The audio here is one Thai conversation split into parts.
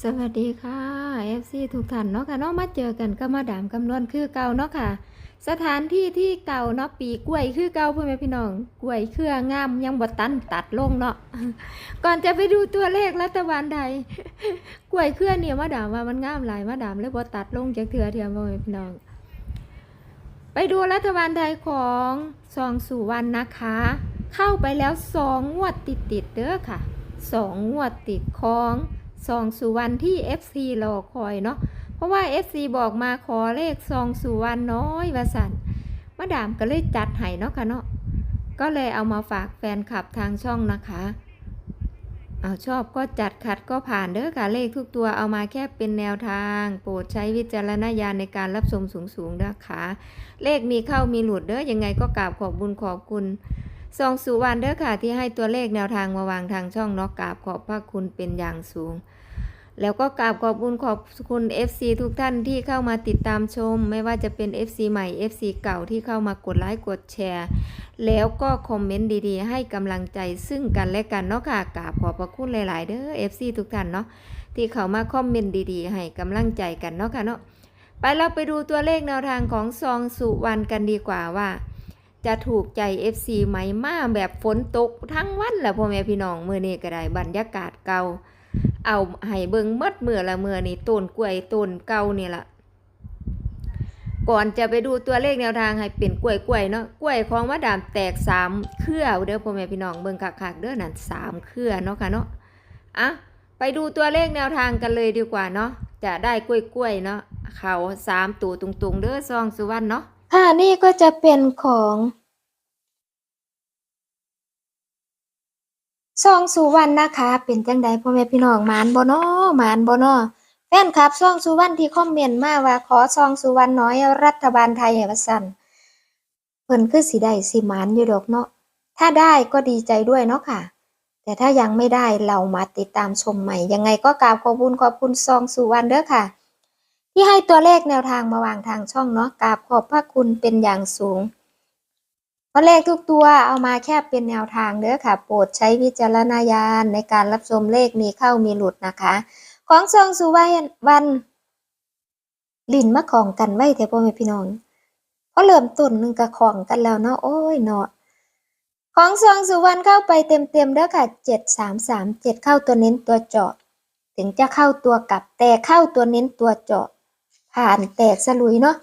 สวัสดีค่ะ FC ทุกท่านเนาะค่ะเนาะมาเจอกันก็มาดามกำนวนคือเก่าเนาะค่ะ สถานที่ที่เก่าเนาะปีกล้วยคือเก่าพ่อแม่พี่น้องกล้วยเครืองามยังบ่ตันตัดลงเนาะก่อนจะไปดูตัวเลขรัฐบาลใดกล้วยเครือเนี่ยมาดามว่ามันงามหลายมาดามเลยบ่ตัดลงจากเถื่อเทียมพ่อแม่พี่น้อง ไปดูรัฐบาลไทยของซองสุวรรณนะคะ เข้าไปแล้วสองงวดติดติดเด้อค่ะสองงวดติดของ ซองสุวรรณที่ FC รอคอยเนาะเพราะว่า FC บอกมาขอเลขซองสุวรรณน้อยว่าสันมาดามก็เลยจัดให้เนาะค่ะเนาะก็เลยเอามาฝากแฟนคลับทางช่องนะคะเอาชอบก็จัดขัดก็ผ่านเด้อค่ะเลขทุกตัวเอามาแค่เป็นแนวทาง โปรดใช้วิจารณญาณในการรับชมสูงๆนะคะ เลขมีเข้ามีหลุดเด้อยังไงก็กราบขอบบุญขอบคุณ ซองสุวรรณเด้อค่ะที่ให้ตัวเลขแนวทางมาวางทางช่องเนาะกราบขอบพระคุณเป็นอย่างสูง แล้วก็กราบขอบบุญขอบคุณ FC ทุกท่านที่เข้ามาติดตามชม ไม่ว่าจะเป็น FC ใหม่ FC เก่าที่เข้ามากดไลค์กดแชร์ แล้วก็คอมเมนต์ดีๆ ให้กำลังใจซึ่งกันและกันเนาะค่ะกราบขอบพระคุณหลายๆ เด้อ FC ทุกท่านเนาะที่เข้ามาคอมเมนต์ดีๆ ให้กำลังใจกันเนาะค่ะเนาะไปเราไปดูตัวเลขแนวทางของซองสุวรรณกันดีกว่าว่า จะถูกใจ FC ไหมมาแบบฝนตกทั้งวันแหละพ่อแม่พี่น้องมือนี้ก็ได้บรรยากาศเก่า เอาให้เบิ่งมดมือละมือนี่ต้นกล้วยต้นเก่านี่ละก่อนจะไปดูตัวเลขแนวทางให้เป็นกล้วยกล้วยเนาะกล้วยของมาดามแตกสามเครือเด้อพ่อแม่พี่น้องเบิ่งคักๆเด้อนั่นสามเครือเนาะค่ะเนาะอะไปดูตัวเลขแนวทางกันเลยดีกว่าเนาะจะได้กล้วยๆเนาะเขาสามตัวตรงๆเด้อซองสุวรรณเนาะ ค่ะนี่ก็จะเป็นของซองสุวรรณนะคะ เป็นจังใดพ่อแม่พี่น้องมานบ่นาะหมานบ่เนาะแฟนคลับซองสุวรรณที่คอมเมนต์มาว่าขอซองสุวรรณน้อยรัฐบาลไทยให้ว่าซั่นเพิ่นคือสิได้สิมานอยู่ดอกเนาะถ้าได้ก็ดีใจด้วยเนาะค่ะ แต่ถ้ายังไม่ได้เรามาติดตามชมใหม่ ยังไงก็กราบขอบคุณขอบคุณซองสุวรรณเด้อค่ะ ที่ให้ตัวเลขแนวทางมาวางทางช่องเนาะกราบขอบพระคุณเป็นอย่างสูงเพราะเลขทุกตัวเอามาแค่เป็นแนวทางเด้อค่ะ โปรดใช้วิจารณญาณในการรับชมเลขมีเข้ามีหลุดนะคะ ของซองสุวรรณวันลินมาของกันไว้เถอะพ่อแม่พี่น้องเพราะเริ่มต้นหนึงก็ของกันแล้วเนาะโอ้ยเนาะของซองสุวรรณเข้าไปเต็มๆแล้วค่ะเจ็ดสามสามเจ็ดเข้าตัวเน้นตัวเจาะ ถึงจะเข้าตัวกลับแต่เข้าตัวเน้นตัวเจาะ ผ่านแตกสลุยเนาะ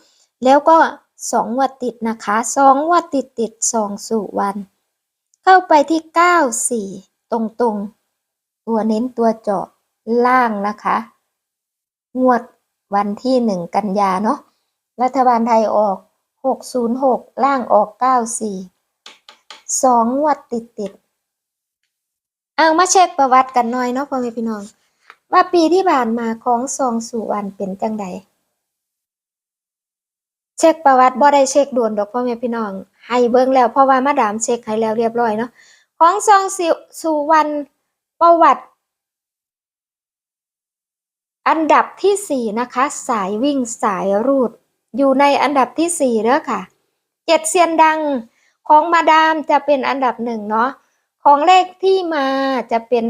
แล้วก็สองวัดติดนะคะสองวัดติดติดสองสุวรรณเข้าไปที่เก้าสี่ตรงๆตัวเน้นตัวเจาะล่างนะคะ งวดวันที่หนึ่งกันยาเนาะรัฐบาลไทยออกหกศูนย์หกล่างออกเก้าสี่สองงวดติดติดเอามาเช็คประวัติกันหน่อยเนาะพ่อแม่พี่น้อง ว่าปีที่ผ่านมาของซองสุวรรณเป็นจังใด เช็คประวัติบ่ได้เช็คด่วนดอกพ่อแม่พี่น้อง ให้เบิ่งแล้วเพราะว่ามาดามเช็คให้แล้วเรียบร้อยเนาะของซองสิสุวรรณประวัติ อันดับที่สี่นะคะ สายวิ่งสายรูด อยู่ในอันดับที่สี่เด้อค่ะเจ็ดเซียนดังของมาดามจะเป็นอันดับหนึ่งเนาะของเลขที่มาจะเป็น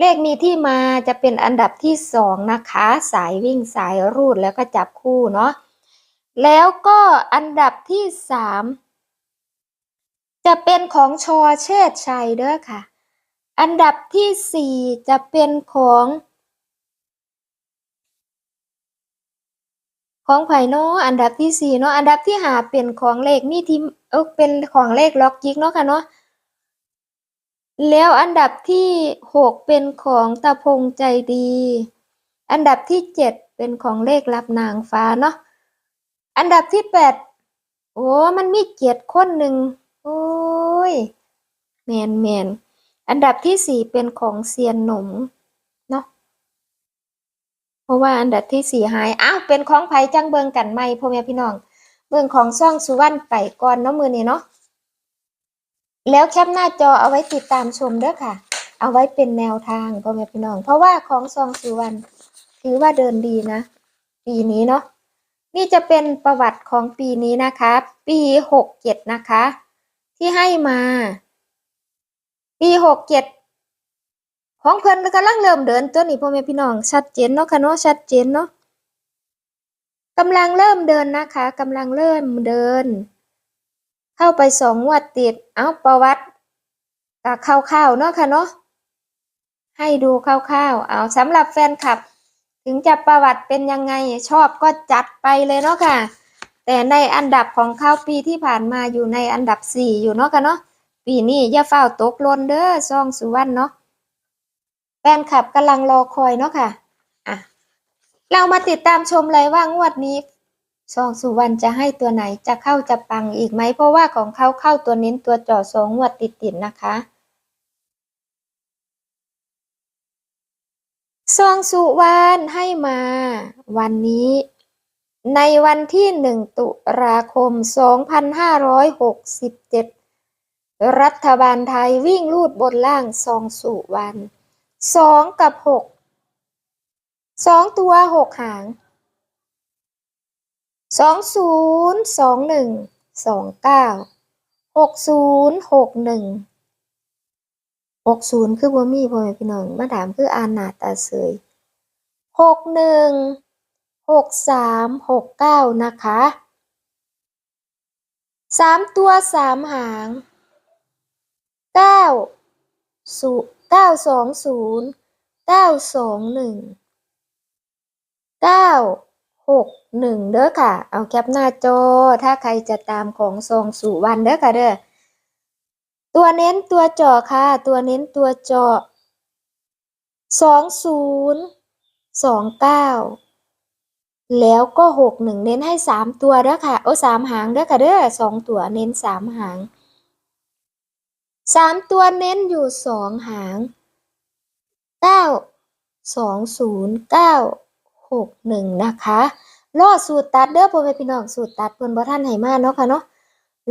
เลขมีที่มาจะเป็นอันดับที่สองนะคะ สายวิ่งสายรูดแล้วก็จับคู่เนาะ แล้วก็อันดับที่สามจะเป็นของชอเชษชัยเด้อค่ะ อันดับที่สี่จะเป็นของ ของไผ่เนาะอันดับที่สี่เนาะอันดับที่ห้าเป็นของเลขมีที่เออเป็นของเลขล็อกยิกเนาะค่ะเนาะแล้วอันดับที่หกเป็นของตาพงใจดี อันดับที่เจ็ดเป็นของเลขรับนางฟ้าเนาะ อันดับที่แปดโอ้มันมีเจ็ดคนหนึ่งโอ้ยแมนแมนอันดับที่สี่เป็นของเซียนหนมเนาะเพราะว่าอันดับที่สี่หายอ้าวเป็นของไผ่จังเบิงกันไหมพ่อแม่พี่น้อง เบิงของซ่องสุวรรณไปก่อนเนาะมือนี้เนาะแล้วแคปหน้าจอเอาไว้ติดตามชมเด้อค่ะ เอาไว้เป็นแนวทางพ่อแม่พี่น้อง เพราะว่าของซองสุวรรณถือว่าเดินดีนะ ปีนี้เนาะ นี่จะเป็นประวัติของปีนี้นะคะ ปีหกเจ็ดนะคะ ที่ให้มา ปีหกเจ็ดของเพิ่อนกำลังเริ่มเดินตัวนี้พ่อแม่พี่น้องชัดเจนเนาะค่ะเนาะชัดเจนเนาะกำลังเริ่มเดินนะคะกำลังเริ่มเดิน เข้าไปสองงวดติดเอาประวัติกะคร่าวๆเนาะค่ะเนาะให้ดูคร่าวๆ เอาสำหรับแฟนคลับ ถึงจะประวัติเป็นยังไงชอบก็จัดไปเลยเนาะค่ะ แต่ในอันดับของเขาปีที่ผ่านมาอยู่ในอันดับสี่อยู่เนาะค่ะเนาะปีนี้อย่าเฝ้าตกลนเด้อซองสุวรรณเนาะแฟนคลับกำลังรอคอยเนาะค่ะอะ เรามาติดตามชมเลยว่างวดนี้ซองสุวรรณจะให้ตัวไหนจะเข้าจะปังอีกไหมเพราะว่าของเขาเข้าตัวเน้นตัวจ่อสองงวดติดๆนะคะ ซองสุวรรณให้มา วันนี้ ในวันที่หนึ่งตุลาคม 2567 รัฐบาลไทยวิ่งลูดบนล่างซองสุวรรณสองกับหกสองตัวหกหางสองศูนย์สองหนึ่งสองเก้าหกศูนย์หกหนึ่ง หกศูนย์คือบ่มีพ่อแม่พี่น้องมาถามคืออ่านหน้าตาเสยหกหนึ่งหกสามหกเก้านะคะสามตัวสามหางเก้าศูเก้าสองศูนย์เก้าสองหนึ่งเก้าหกหนึ่งเด้อค่ะ เอาแคปหน้าจอ ถ้าใครจะตามของซองสู่วันเด้อค่ะเด้อ ตัวเน้นตัวเจาะค่ะ ตัวเน้นตัวเจาะสองศูนย์สองเก้าแล้วก็หกหนึ่งเน้นให้สามตัวเด้อค่ะโอ้สามหางเด้อค่ะเด้อสองตัวเน้นสามหางสามตัวเน้นอยู่สองหางเก้าสองศูนย์เก้าหกหนึ่งนะคะ รอดสูตรตัดเด้อพ่อแม่พี่น้องสูตรตัดเพิ่นบ่ท่านให้มาเนาะค่ะเนาะ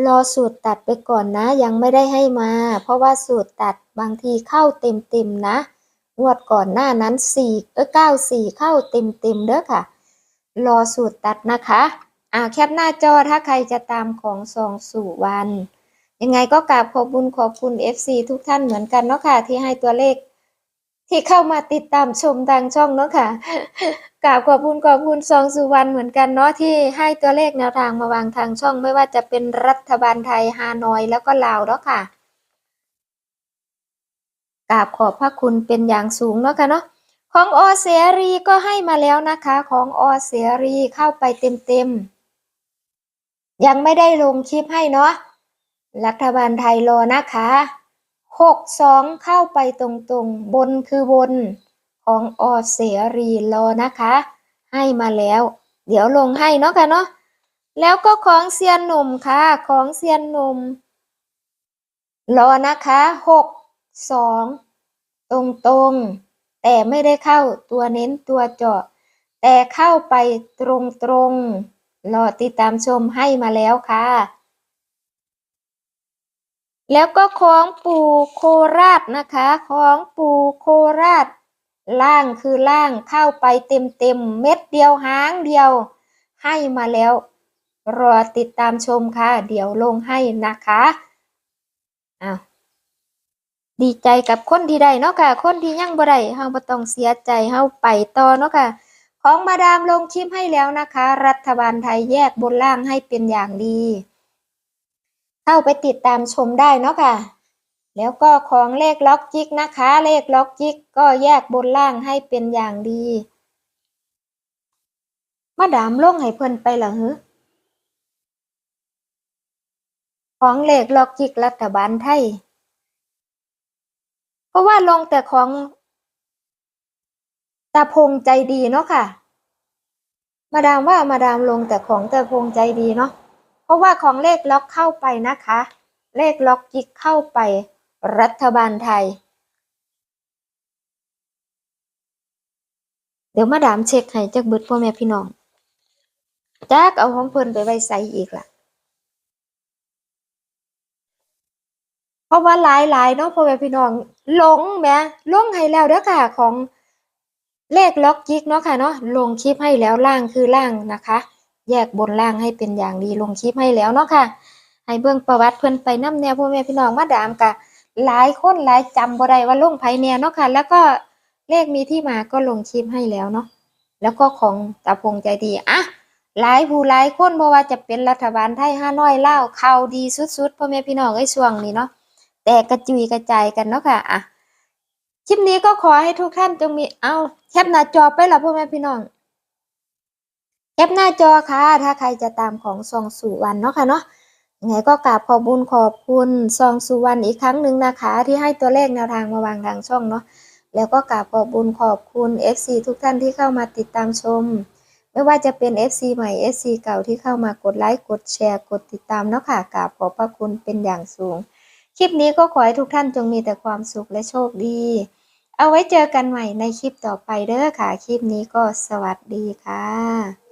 รอสูตรตัดไปก่อนนะ ยังไม่ได้ให้มา เพราะว่าสูตรตัดบางทีเข้าเต็มเต็มๆนะงวดก่อนหน้านั้นสี่เออเก้าสี่เข้าเต็มเต็มๆเด้อค่ะ รอสูตรตัดนะคะอ่าแคปหน้าจอถ้าใครจะตามของซองสู่วัน ยังไงก็กราบขอบคุณขอบคุณ FC ทุกท่านเหมือนกันเนาะค่ะที่ให้ตัวเลข ที่เข้ามาติดตามชมทางช่องเนาะค่ะกราบขอบคุณขอบคุณซองสุวรรณเหมือนกันเนาะที่ให้ตัวเลขแนวทางมาวางทางช่องไม่ว่าจะเป็นรัฐบาลไทยฮานอยแล้วก็ลาวเนาะค่ะกราบขอบพระคุณเป็นอย่างสูงเนาะค่ะเนาะของอเสรีก็ให้มาแล้วนะคะ ของอเสรีเข้าไปเต็มๆยังไม่ได้ลงคลิปให้เนาะรัฐบาลไทยรอนะคะ หกสองเข้าไปตรงๆ บนคือบนของอเสรีรอนะคะ ให้มาแล้ว เดี๋ยวลงให้เนาะค่ะเนาะแล้วก็ของเซียนหนุ่มค่ะ ของเซียนหนุ่ม รอนะคะหกสองตรงตรงๆแต่ไม่ได้เข้าตัวเน้นตัวเจาะ แต่เข้าไปตรงตรงๆรอติดตามชมให้มาแล้วค่ะ แล้วก็ของปู่โคราชนะคะ ของปู่โคราช ล่างคือล่างเข้าไปเต็มเต็มๆเม็ดเดียวหางเดียว ให้มาแล้ว รอติดตามชมค่ะ เดี๋ยวลงให้นะคะอ้าวดีใจกับคนที่ได้เนาะค่ะ คนที่ยังบ่ได้เฮาบ่ต้องเสียใจเฮาไปต่อเนาะค่ะ ของมาดามลงคลิปให้แล้วนะคะ รัฐบาลไทยแยกบนล่างให้เป็นอย่างดี เข้าไปติดตามชมได้เนาะค่ะ แล้วก็ของเลขล็อกจิกนะคะ เลขล็อกจิกก็แยกบนล่างให้เป็นอย่างดีมาดามลงให้เพิ่นไปเหรอฮึของเลขล็อกจิกรัฐบาลไทย เพราะว่าลงแต่ของตาพงใจดีเนาะค่ะ มาดามว่ามาดามลงแต่ของตาพงใจดีเนาะ เพราะว่าของเลขล็อกเข้าไปนะคะ เลขล็อกจิกเข้าไป รัฐบาลไทย เดี๋ยวมาดามเช็คให้จักบิดพ่อแม่พี่น้องจักเอาของเพิ่นไปไว้ใส่อีกล่ะ เพราะว่าหลายหลายๆเนาะพ่อแม่พี่น้องหลงแหมลงให้แล้วเด้อค่ะของเลขล็อกจิกเนาะค่ะเนาะลงคลิปให้แล้วล่างคือล่างนะคะ แยกบนล่างให้เป็นอย่างดีลงคลิปให้แล้วเนาะค่ะให้เบิ่งประวัติเพิ่นไปน้ำแนวพ่อแม่พี่น้องมาดามกะหลายคนหลายจำบ่ได้ว่าลงไผแน่เนาะค่ะ แล้วก็เลขมีที่มาก็ลงคลิปให้แล้วเนาะแล้วก็ของตาพงใจดีอะหลายผู้หลายคนบ่ว่าจะเป็นรัฐบาลไทยฮาน้อยเล่าเข้าดีสุดๆพ่อแม่พี่น้องเอ้ช่วงนี้เนาะแต่กระจุยกระจายกันเนาะค่ะอะคลิปนี้ก็ขอให้ทุกท่านจงมีเอาแคปหน้าจอไปละพ่อแม่พี่น้อง แคปหน้าจอค่ะ ถ้าใครจะตามของซองสุวรรณเนาะค่ะเนาะยังไงก็กราบขอบบุญขอบคุณซองสุวรรณอีกครั้งหนึ่งนะคะ ที่ให้ตัวเลขแนวทางมาวางทางช่องเนาะแล้วก็กราบขอบบุญขอบคุณ FC ทุกท่านที่เข้ามาติดตามชม ไม่ว่าจะเป็น FC ใหม่ FC เก่าที่เข้ามากดไลค์กดแชร์กดติดตามเนาะค่ะกราบขอบพระคุณเป็นอย่างสูง คลิปนี้ก็ขอให้ทุกท่านจงมีแต่ความสุขและโชคดี เอาไว้เจอกันใหม่ในคลิปต่อไปเด้อค่ะ คลิปนี้ก็สวัสดีค่ะ